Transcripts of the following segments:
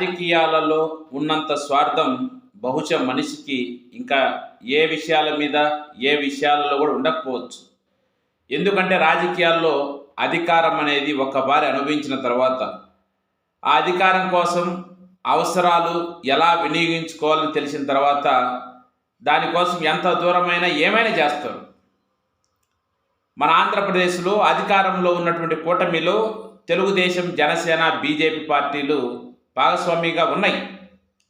రాజకీయాలలో ఉన్నంత స్వార్థం బహుశా మనిషికి ఇంకా ఏ విషయాల మీద ఏ విషయాలలో కూడా ఉండకపోవచ్చు. ఎందుకంటే రాజకీయాల్లో అధికారం అనేది ఒక్కసారి అనుభవించిన తర్వాత ఆ అధికారం కోసం అవసరాలు ఎలా వినియోగించుకోవాలని తెలిసిన తర్వాత దానికోసం ఎంత దూరమైనా ఏమైనా చేస్తారు. మన ఆంధ్రప్రదేశ్లో అధికారంలో ఉన్నటువంటి కూటమిలో తెలుగుదేశం జనసేన బీజేపీ పార్టీలు భాగస్వామిగా ఉన్నాయి.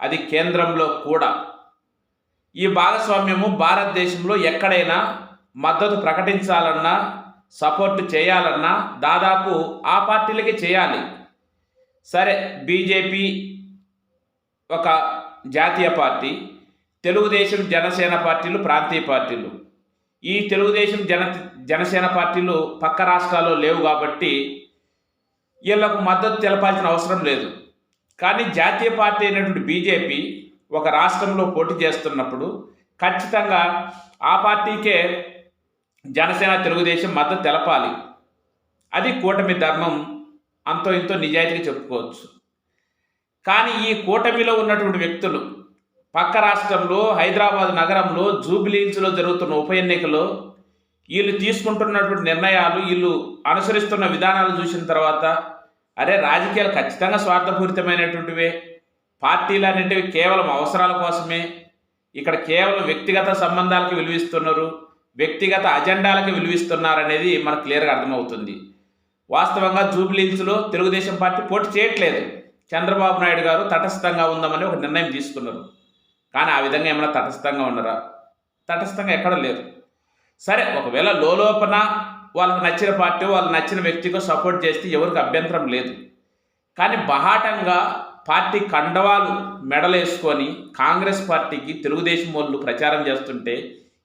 అది కేంద్రంలో కూడా. ఈ భాగస్వామ్యము భారతదేశంలో ఎక్కడైనా మద్దతు ప్రకటించాలన్నా సపోర్ట్ చేయాలన్నా దాదాపు ఆ పార్టీలకే చేయాలి. సరే బీజేపీ ఒక జాతీయ పార్టీ తెలుగుదేశం జనసేన పార్టీలు ప్రాంతీయ పార్టీలు. ఈ తెలుగుదేశం జన జనసేన పార్టీలు పక్క రాష్ట్రాల్లో లేవు కాబట్టి వీళ్ళకు మద్దతు తెలపాల్సిన అవసరం లేదు. కానీ జాతీయ పార్టీ అయినటువంటి బీజేపీ ఒక రాష్ట్రంలో పోటీ చేస్తున్నప్పుడు ఖచ్చితంగా ఆ పార్టీకే జనసేన తెలుగుదేశం మద్దతు తెలపాలి. అది కూటమి ధర్మం అంతో ఇంతో నిజాయితీగా చెప్పుకోవచ్చు. కానీ ఈ కూటమిలో ఉన్నటువంటి వ్యక్తులు పక్క రాష్ట్రంలో హైదరాబాద్ నగరంలో జూబిలీహిల్స్లో జరుగుతున్న ఉప ఎన్నికలో వీళ్ళు తీసుకుంటున్నటువంటి నిర్ణయాలు వీళ్ళు అనుసరిస్తున్న విధానాలు చూసిన తర్వాత అరే రాజకీయాలు ఖచ్చితంగా స్వార్థపూరితమైనటువంటివే. పార్టీలు అనేటివి కేవలం అవసరాల కోసమే. ఇక్కడ కేవలం వ్యక్తిగత సంబంధాలకు విలువిస్తున్నారు వ్యక్తిగత అజెండాలకు విలువిస్తున్నారు అనేది మనకు క్లియర్గా అర్థమవుతుంది. వాస్తవంగా జూబ్లీహిల్స్లో తెలుగుదేశం పార్టీ పోటీ చేయట్లేదు. చంద్రబాబు నాయుడు గారు తటస్థంగా ఉందామని ఒక నిర్ణయం తీసుకున్నారు. కానీ ఆ విధంగా ఏమైనా తటస్థంగా ఉన్నారా? తటస్థంగా ఎక్కడ లేరు సరే ఒకవేళ లోలోపన వాళ్ళకి నచ్చిన పార్టీ వాళ్ళు నచ్చిన వ్యక్తికి సపోర్ట్ చేస్తే ఎవరికి అభ్యంతరం లేదు. కానీ బహాటంగా పార్టీ కండవాలు మెడలేసుకొని కాంగ్రెస్ పార్టీకి తెలుగుదేశం వాళ్ళు ప్రచారం చేస్తుంటే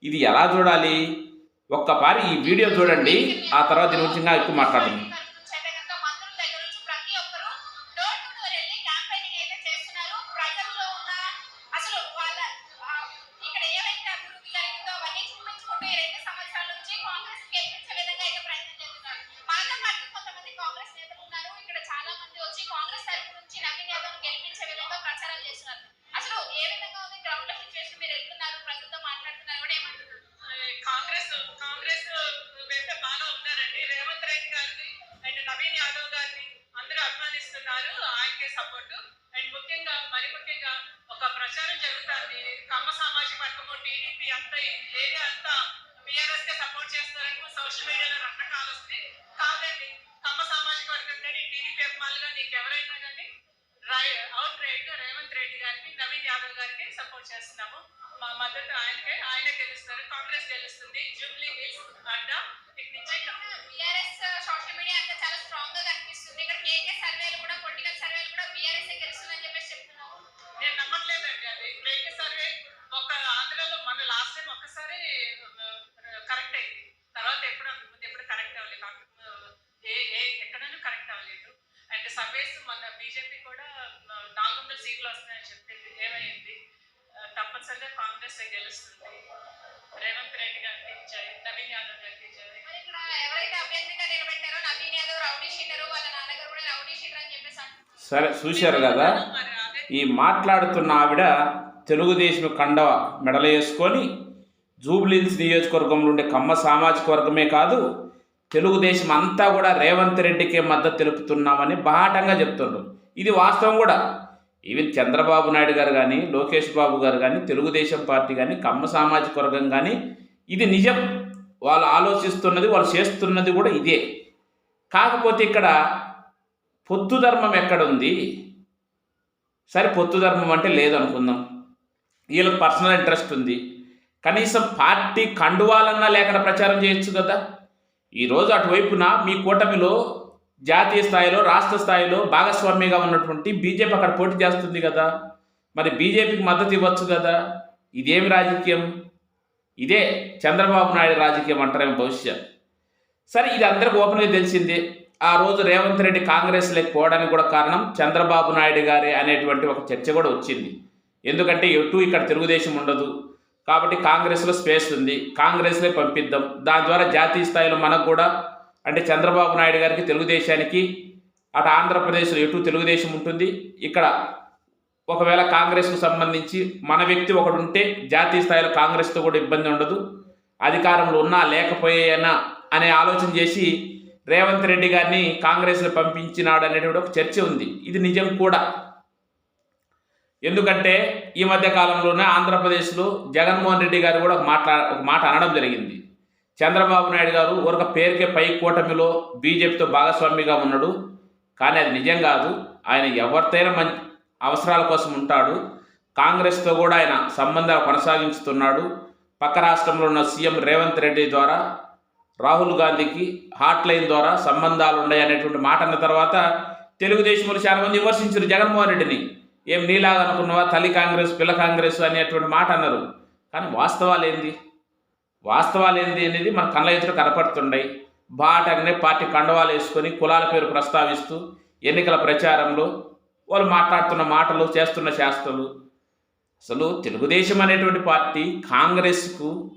ఇది ఎలా చూడాలి? ఒక్కపారి ఈ వీడియో చూడండి ఆ తర్వాత దీని గురించి ఇంకా ఎక్కువ మాట్లాడండి చేస్తున్నాము. మా మద్దతు ఆయనకే ఆయన గెలుస్తారు కాంగ్రెస్ గెలుస్తుంది. సరే చూశారు కదా? ఈ మాట్లాడుతున్న ఆవిడ తెలుగుదేశం కండవ మెడల వేసుకొని జూబ్లీహిల్స్ నియోజకవర్గంలో ఉండే కమ్మ సామాజిక వర్గమే కాదు తెలుగుదేశం అంతా కూడా రేవంత్ రెడ్డికే మద్దతు తెలుపుతున్నామని బాటంగా చెప్తున్నారు ఇది వాస్తవం కూడా. ఈవెన్ చంద్రబాబు నాయుడు గారు కానీ లోకేష్ బాబు గారు కానీ తెలుగుదేశం పార్టీ కానీ కమ్మ సామాజిక వర్గం కానీ ఇది నిజం. వాళ్ళు ఆలోచిస్తున్నది వాళ్ళు చేస్తున్నది కూడా ఇదే. కాకపోతే ఇక్కడ పొత్తు ధర్మం ఎక్కడుంది? సరే పొత్తు ధర్మం అంటే లేదనుకుందాం వీళ్ళకి పర్సనల్ ఇంట్రెస్ట్ ఉంది. కనీసం పార్టీ కండువాలన్నా లేకుండా ప్రచారం చేయొచ్చు కదా. ఈరోజు అటువైపున మీ కూటమిలో జాతీయ స్థాయిలో రాష్ట్ర స్థాయిలో భాగస్వామ్యంగా ఉన్నటువంటి బీజేపీ అక్కడ పోటీ చేస్తుంది కదా. మరి బీజేపీకి మద్దతు ఇవ్వచ్చు కదా. ఇదేమి రాజకీయం? ఇదే చంద్రబాబు నాయుడు రాజకీయం అంటారేమో భవిష్యత్. సరే ఇది అందరికి ఓపెన్గా తెలిసిందే. ఆ రోజు రేవంత్ రెడ్డి కాంగ్రెస్లోకి పోవడానికి కూడా కారణం చంద్రబాబు నాయుడు గారే అనేటువంటి ఒక చర్చ కూడా వచ్చింది. ఎందుకంటే ఎటు ఇక్కడ తెలుగుదేశం ఉండదు. కాబట్టి కాంగ్రెస్లో స్పేస్ ఉంది. కాంగ్రెస్లే పంపిద్దాం. దాని ద్వారా జాతీయ స్థాయిలో మనకు కూడా అంటే చంద్రబాబు నాయుడు గారికి తెలుగుదేశానికి అటు ఆంధ్రప్రదేశ్లో ఎటు తెలుగుదేశం ఉంటుంది. ఇక్కడ ఒకవేళ కాంగ్రెస్కు సంబంధించి మన వ్యక్తి ఒకడు ఉంటే జాతీయ స్థాయిలో కాంగ్రెస్తో కూడా ఇబ్బంది ఉండదు. అధికారంలో ఉన్నా లేకపోయేనా అనే ఆలోచన చేసి రేవంత్ రెడ్డి గారిని కాంగ్రెస్లో పంపించినాడు అనేటువంటి ఒక చర్చ ఉంది. ఇది నిజం కూడా. ఎందుకంటే ఈ మధ్య కాలంలోనే ఆంధ్రప్రదేశ్లో జగన్మోహన్ రెడ్డి గారు కూడా ఒక మాట్లా ఒక మాట అనడం జరిగింది. చంద్రబాబు నాయుడు గారు ఒక పేరుకే పై కూటమిలో బీజేపీతో భాగస్వామిగా ఉన్నాడు. కానీ అది నిజం కాదు. ఆయన ఎవరితైనా మంచి అవసరాల కోసం ఉంటాడు. కాంగ్రెస్తో కూడా ఆయన సంబంధాలు కొనసాగించుతున్నాడు పక్క రాష్ట్రంలో ఉన్న సీఎం రేవంత్ రెడ్డి ద్వారా రాహుల్ గాంధీకి హాట్ లైన్ ద్వారా సంబంధాలు ఉన్నాయి అనేటువంటి మాట అన్న తర్వాత తెలుగుదేశంలో చాలా మంది విమర్శించారు జగన్మోహన్ రెడ్డిని. ఏం నీలాగా అనుకున్నావా? తల్లి కాంగ్రెస్ పిల్ల కాంగ్రెస్ అనేటువంటి మాట అన్నారు. కానీ వాస్తవాలు ఏంది? వాస్తవాలు ఏంది అనేది మన కళ్ళ ఎదుట కనపడుతున్నాయి బాటగానే పార్టీ కండవాలు వేసుకొని కులాల పేరు ప్రస్తావిస్తూ ఎన్నికల ప్రచారంలో వాళ్ళు మాట్లాడుతున్న మాటలు చేస్తున్న శాస్త్రాలు. అసలు తెలుగుదేశం అనేటువంటి పార్టీ కాంగ్రెస్కు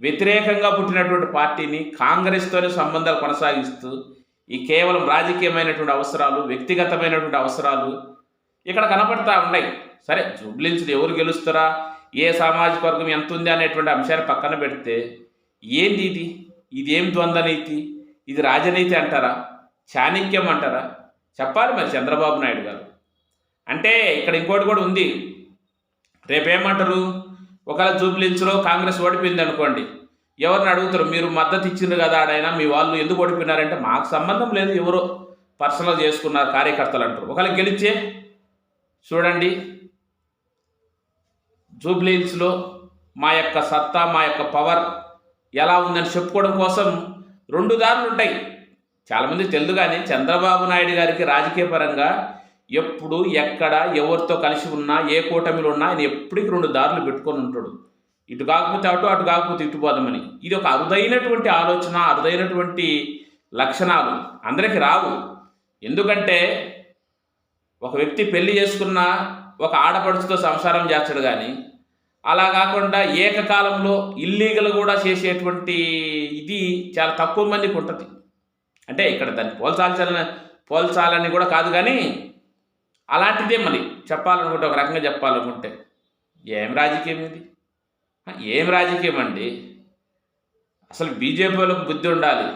వ్యతిరేకంగా పుట్టినటువంటి పార్టీని కాంగ్రెస్తోనే సంబంధాలు కొనసాగిస్తూ ఈ కేవలం రాజకీయమైనటువంటి అవసరాలు వ్యక్తిగతమైనటువంటి అవసరాలు ఇక్కడ కనపడతా ఉన్నాయి. సరే జూబ్లిన్స్ ఎవరు గెలుస్తారా? ఏ సామాజిక వర్గం ఎంత ఉంది అనేటువంటి అంశాన్ని పక్కన పెడితే ఏంది ఇది? ఇదేం ద్వంద్వ నీతి ఇది రాజనీతి అంటారా? చాణిక్యం అంటారా? చెప్పాలి మరి చంద్రబాబు నాయుడు గారు. అంటే ఇక్కడ ఇంకోటి కూడా ఉంది. రేపేమంటారు? ఒకవేళ జూబ్లిన్స్లో కాంగ్రెస్ ఓడిపోయింది అనుకోండి ఎవరిని అడుగుతారు? మీరు మద్దతు ఇచ్చిండ్రు కదా ఆడైనా మీ వాళ్ళు ఎందుకు ఓడిపోయినారంటే మాకు సంబంధం లేదు ఎవరో పర్సనల్ చేసుకున్నారు కార్యకర్తలు అంటారు. ఒకవేళ గెలిచే చూడండి జూబ్లీహిల్స్లో మా యొక్క సత్తా మా యొక్క పవర్ ఎలా ఉందని చెప్పుకోవడం కోసం రెండు దారులు ఉంటాయి. చాలామంది తెలుదు కానీ చంద్రబాబు నాయుడు గారికి రాజకీయ పరంగా ఎప్పుడు ఎక్కడ ఎవరితో కలిసి ఉన్నా ఏ కూటమిలో ఉన్నా ఆయన ఎప్పటికి రెండు దారులు పెట్టుకొని ఉంటాడు. ఇటు కాకపోతే అటు అటు కాకపోతే ఇటు పోదామని. ఇది ఒక అరుదైనటువంటి ఆలోచన అరుదైనటువంటి లక్షణాలు. అందరికీ రావు. ఎందుకంటే ఒక వ్యక్తి పెళ్ళి చేసుకున్న ఒక ఆడపడుచుతో సంసారం చేస్తాడు కానీ అలా కాకుండా ఏకకాలంలో ఇల్లీగల్ కూడా చేసేటువంటి ఇది చాలా తక్కువ మందికి ఉంటుంది. అంటే ఇక్కడ దాన్ని పోల్చాల్సిన పోల్చాలని కూడా కాదు కానీ అలాంటిదే మరి చెప్పాలనుకుంటే ఒక రకంగా చెప్పాలనుకుంటే ఏం రాజకీయం ఇది? ఏం రాజకీయం అండి? అసలు బీజేపీలకు బుద్ధి ఉండాలి.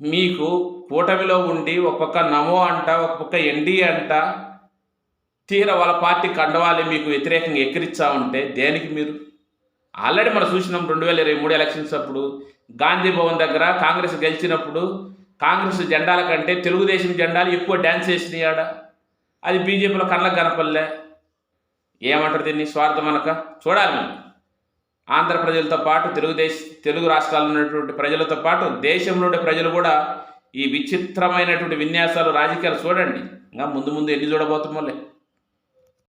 మీకు కూటమిలో ఉండి ఒక పక్క నమో అంట ఒక పక్క అంట తీర వాళ్ళ పార్టీ కండవాలి మీకు వ్యతిరేకంగా ఎక్కిరిచ్చా ఉంటే దేనికి మీరు? ఆల్రెడీ మనం చూసినాం రెండు వేల ఇరవై మూడు ఎలక్షన్స్ అప్పుడు గాంధీ భవన్ దగ్గర కాంగ్రెస్ గెలిచినప్పుడు కాంగ్రెస్ జెండాల కంటే తెలుగుదేశం జెండాలు ఎక్కువ డ్యాన్స్ వేసినాయాడా ఆడ. అది బీజేపీలో కళ్ళకు కనపల్లే ఏమంటారు దీన్ని స్వార్థం అనక? చూడాలి మనం. ఆంధ్ర ప్రజలతో పాటు తెలుగుదేశ తెలుగు రాష్ట్రాల్లో ఉన్నటువంటి ప్రజలతో పాటు దేశంలో ఉండే ప్రజలు కూడా ఈ విచిత్రమైనటువంటి విన్యాసాలు రాజకీయాలు చూడండి. ఇంకా ముందు ముందు ఎన్ని చూడబోతామోలే